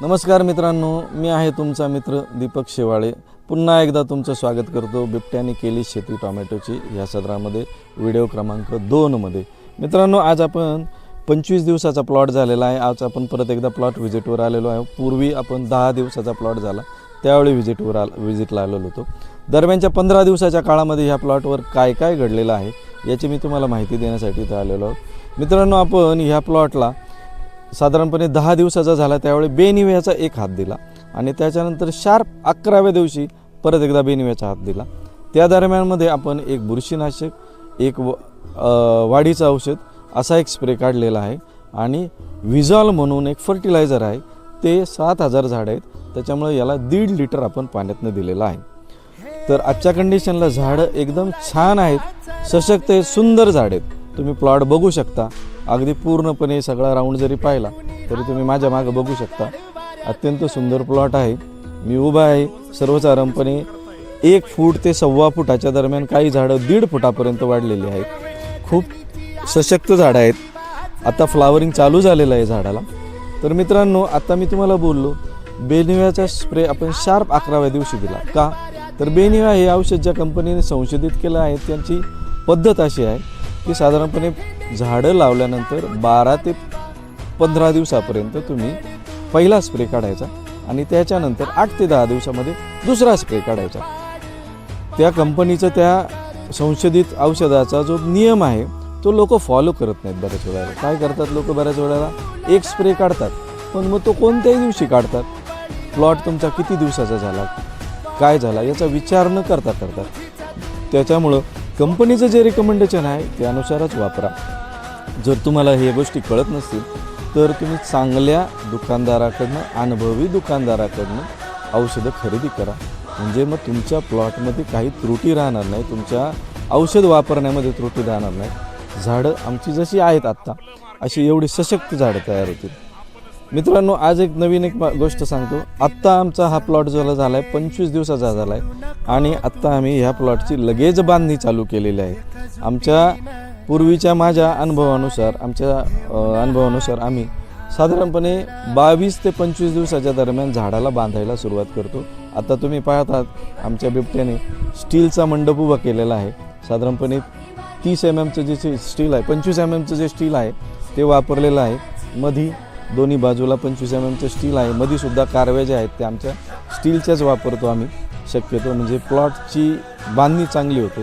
नमस्कार मित्रांनो मी आहे तुमचा मित्र दीपक शेवाळे. पुन्हा एकदा तुमचं स्वागत करतो बिबट्याने केली शेती टोमॅटोची ह्या सदरामध्ये व्हिडिओ क्रमांक दोनमध्ये मित्रांनो आज आपण पंचवीस दिवसाचा प्लॉट झालेला आहे. आज आपण परत एकदा प्लॉट व्हिजिटवर आलेलो आहे. पूर्वी आपण दहा दिवसाचा प्लॉट झाला त्यावेळी व्हिजिटवर आल व्हिजिटला आलेलो होतो. दरम्यानच्या पंधरा दिवसाच्या काळामध्ये ह्या प्लॉटवर काय काय घडलेलं आहे याची मी तुम्हाला माहिती देण्यासाठी इथं आलेलो आहोत. मित्रांनो आपण ह्या प्लॉटला साधारणपणे दहा दिवसाचा झाला त्यावेळी बेनिव्याचा एक हात दिला आणि त्याच्यानंतर शार्प अकराव्या दिवशी परत एकदा बेनिव्याचा हात दिला. त्या दरम्यानमध्ये आपण एक बुरशीनाशक एक व वाढीचं औषध असा एक स्प्रे काढलेला आहे आणि विझॉल म्हणून एक फर्टिलायझर आहे ते सात हजार झाड आहेत त्याच्यामुळे याला दीड लिटर आपण पाण्यातनं दिलेलं आहे. तर आजच्या कंडिशनला झाडं एकदम छान आहेत सशक्त आहेत सुंदर झाड आहेत. तुम्ही प्लॉट बघू शकता. अगदी पूर्णपणे सगळा राऊंड जरी पाहिला तरी तुम्ही माझ्या मागं बघू शकता. अत्यंत सुंदर प्लॉट आहे. मी उभा आहे सर्वसाधारणपणे एक फूट ते सव्वा फुटाच्या दरम्यान काही झाडं दीड फुटापर्यंत वाढलेली आहेत. खूप सशक्त झाडं आहेत. आता फ्लावरिंग चालू झालेलं आहे झाडाला. तर मित्रांनो आता मी तुम्हाला बोललो बेनिव्याचा स्प्रे आपण शार्प अकराव्या दिवशी दिला. का? तर बेनिव्या हे औषध ज्या कंपनीने संशोधित केलं आहे. त्यांची पद्धत अशी आहे. की साधारणपणे झाडं लावल्यानंतर बारा ते पंधरा दिवसापर्यंत तुम्ही पहिला स्प्रे काढायचा आणि त्याच्यानंतर आठ ते दहा दिवसामध्ये दुसरा स्प्रे काढायचा. त्या कंपनीचं त्या संशोधित औषधाचा जो नियम आहे तो लोक फॉलो करत नाहीत बऱ्याच वेळेला. काय करतात लोक बऱ्याच वेळेला? एक स्प्रे काढतात पण मग तो कोणत्याही दिवशी काढतात? प्लॉट तुमचा किती दिवसाचा झाला? काय झाला? याचा विचार न करता करतात. त्याच्यामुळं कंपनीचं जे रिकमेंडेशन आहे त्यानुसारच वापरा. जर तुम्हाला हे गोष्टी कळत नसतील तर तुम्ही चांगल्या दुकानदाराकडनं अनुभवी दुकानदाराकडनं औषधं खरेदी करा. म्हणजे मग तुमच्या प्लॉटमध्ये काही त्रुटी राहणार नाही तुमच्या औषध वापरण्यामध्ये त्रुटी राहणार नाही. झाडं आमची जशी आहेत आत्ता अशी एवढी सशक्त झाडं तयार होतील. मित्रांनो आज एक नवीन एक गोष्ट सांगतो. आत्ता आमचा हा प्लॉट जो झाला आहे पंचवीस दिवसाचा झाला आहे आणि आत्ता आम्ही ह्या प्लॉटची लगेच बांधणी चालू केलेली आहे. आमच्या पूर्वीच्या माझ्या अनुभवानुसार आमच्या अनुभवानुसार आम्ही साधारणपणे बावीस ते पंचवीस दिवसाच्या दरम्यान झाडाला बांधायला सुरुवात करतो. आता तुम्ही पाहतात आमच्या बिबट्याने स्टीलचा मंडप उभा केलेला आहे. साधारणपणे तीस एम एमचं जे स्टील आहे पंचवीस एम एमचं जे स्टील आहे ते वापरलेलं आहे. मधी दोन्ही बाजूला पंचवीस एम एमचं स्टील आहे. मधीसुद्धा कारव्या ज्या आहेत त्या आमच्या स्टीलच्याच वापरतो आम्ही. शक्यतो म्हणजे प्लॉटची बांधणी चांगली होते.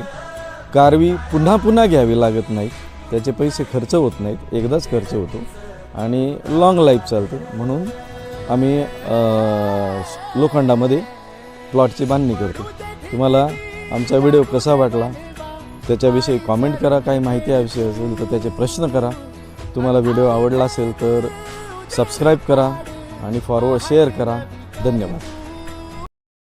कारवी पुन्हा पुन्हा घ्यावी लागत नाही त्याचे पैसे खर्च होत नाहीत. एकदाच खर्च होतो. आणि लाँग लाईफ चालते. म्हणून आम्ही लोखंडामध्ये प्लॉटची बांधणी करतो. तुम्हाला आमचा व्हिडिओ कसा वाटला? त्याच्याविषयी कॉमेंट करा. काही माहिती याविषयी असेल तर त्याचे प्रश्न करा. तुम्हाला व्हिडिओ आवडला असेल तर सबस्क्राईब करा आणि फॉरवर्ड शेअर करा. धन्यवाद.